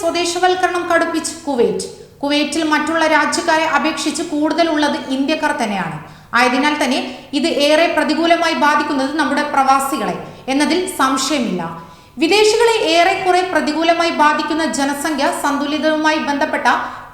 സ്വദേശവൽക്കരണം കടുപ്പിച്ച് Kuwait. കുവൈറ്റിൽ മറ്റുള്ള രാജ്യക്കാരെ അപേക്ഷിച്ച് കൂടുതലുള്ളത് ഇന്ത്യക്കാർ തന്നെയാണ്. ആയതിനാൽ തന്നെ ഇത് ഏറെ പ്രതികൂലമായി ബാധിക്കുന്നത് നമ്മുടെ പ്രവാസികളെ എന്നതിൽ സംശയമില്ല. വിദേശികളെ ഏറെക്കുറെ പ്രതികൂലമായി ബാധിക്കുന്ന ജനസംഖ്യ സന്തുലിതവുമായി ബന്ധപ്പെട്ട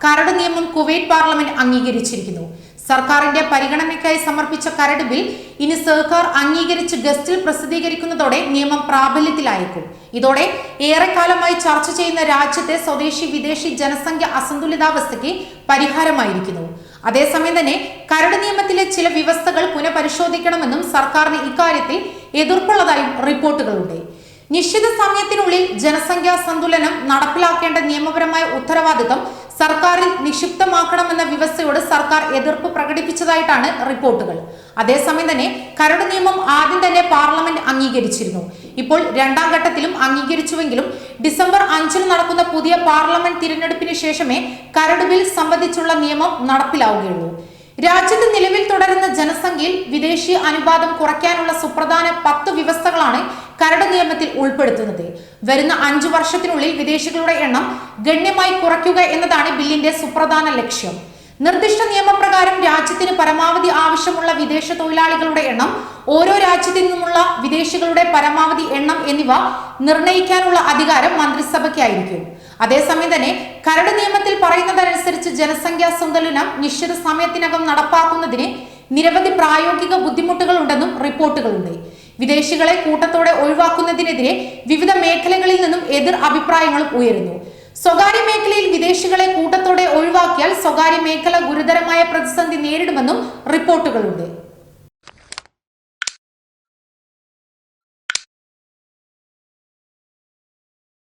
കരട് നിയമം കുവൈറ്റ് പാർലമെന്റ് അംഗീകരിച്ചിരിക്കുന്നു. സർക്കാരിന്റെ പരിഗണനയ്ക്കായി സമർപ്പിച്ച കരട് ബിൽ ഇനി സർക്കാർ അംഗീകരിച്ച് ഗസ്റ്റിൽ പ്രസിദ്ധീകരിക്കുന്നതോടെ നിയമം പ്രാബല്യത്തിലായേക്കും. ഇതോടെ ഏറെക്കാലമായി ചർച്ച ചെയ്യുന്ന രാജ്യത്തെ സ്വദേശി വിദേശി ജനസംഖ്യ അസന്തുലിതാവസ്ഥയ്ക്ക് പരിഹാരമായിരിക്കുന്നു. അതേസമയം തന്നെ കരട് നിയമത്തിലെ ചില വ്യവസ്ഥകൾ പുനഃപരിശോധിക്കണമെന്നും സർക്കാരിന് ഇക്കാര്യത്തിൽ എതിർപ്പുള്ളതായും റിപ്പോർട്ടുകളുണ്ട്. നിശ്ചിത സമയത്തിനുള്ളിൽ ജനസംഖ്യാ സന്തുലനം നടപ്പിലാക്കേണ്ട നിയമപരമായ ഉത്തരവാദിത്തം സർക്കാരിൽ നിക്ഷിപ്തമാക്കണമെന്ന വ്യവസ്ഥയോട് സർക്കാർ എതിർപ്പ് പ്രകടിപ്പിച്ചതായിട്ടാണ് റിപ്പോർട്ടുകൾ. അതേസമയം തന്നെ കരട് നിയമം ആദ്യം തന്നെ പാർലമെന്റ് അംഗീകരിച്ചിരുന്നു. ഇപ്പോൾ രണ്ടാം ഘട്ടത്തിലും അംഗീകരിച്ചുവെങ്കിലും ഡിസംബർ അഞ്ചിന് നടക്കുന്ന പുതിയ പാർലമെന്റ് തിരഞ്ഞെടുപ്പിന് ശേഷമേ കരട് ബിൽ സംബന്ധിച്ചുള്ള നിയമം നടപ്പിലാവുകയുള്ളൂ. രാജ്യത്ത് നിലവിൽ തുടരുന്ന ജനസംഖ്യയിൽ വിദേശീയ അനുപാതം കുറയ്ക്കാനുള്ള സുപ്രധാന പത്ത് വ്യവസ്ഥകളാണ് കരട് നിയമത്തിൽ ഉൾപ്പെടുത്തുന്നത്. വരുന്ന അഞ്ചു വർഷത്തിനുള്ളിൽ വിദേശികളുടെ എണ്ണം ഗണ്യമായി കുറയ്ക്കുക എന്നതാണ് ബില്ലിന്റെ സുപ്രധാന ലക്ഷ്യം. നിർദ്ദിഷ്ട നിയമപ്രകാരം രാജ്യത്തിന് പരമാവധി ആവശ്യമുള്ള വിദേശ തൊഴിലാളികളുടെ എണ്ണം ഓരോ രാജ്യത്തിൽ നിന്നുമുള്ള വിദേശികളുടെ പരമാവധി എണ്ണം എന്നിവ നിർണയിക്കാനുള്ള അധികാരം മന്ത്രിസഭയ്ക്കായിരിക്കും. അതേസമയം തന്നെ കരട് നിയമത്തിൽ പറയുന്നതനുസരിച്ച് ജനസംഖ്യാ സന്തുലനം നിശ്ചിത സമയത്തിനകം നടപ്പാക്കുന്നതിന് നിരവധി പ്രായോഗിക ബുദ്ധിമുട്ടുകൾ ഉണ്ടെന്നും റിപ്പോർട്ടുകളുണ്ട്. വിദേശികളെ കൂട്ടത്തോടെ ഒഴിവാക്കുന്നതിനെതിരെ വിവിധ മേഖലകളിൽ നിന്നും എതിർ അഭിപ്രായങ്ങളും ഉയരുന്നു. സ്വകാര്യ മേഖലയിൽ വിദേശികളെ കൂട്ടത്തോടെ ഒഴിവാക്കിയാൽ സ്വകാര്യ മേഖല ഗുരുതരമായ പ്രതിസന്ധി നേരിടുമെന്നും റിപ്പോർട്ടുകളുണ്ട്.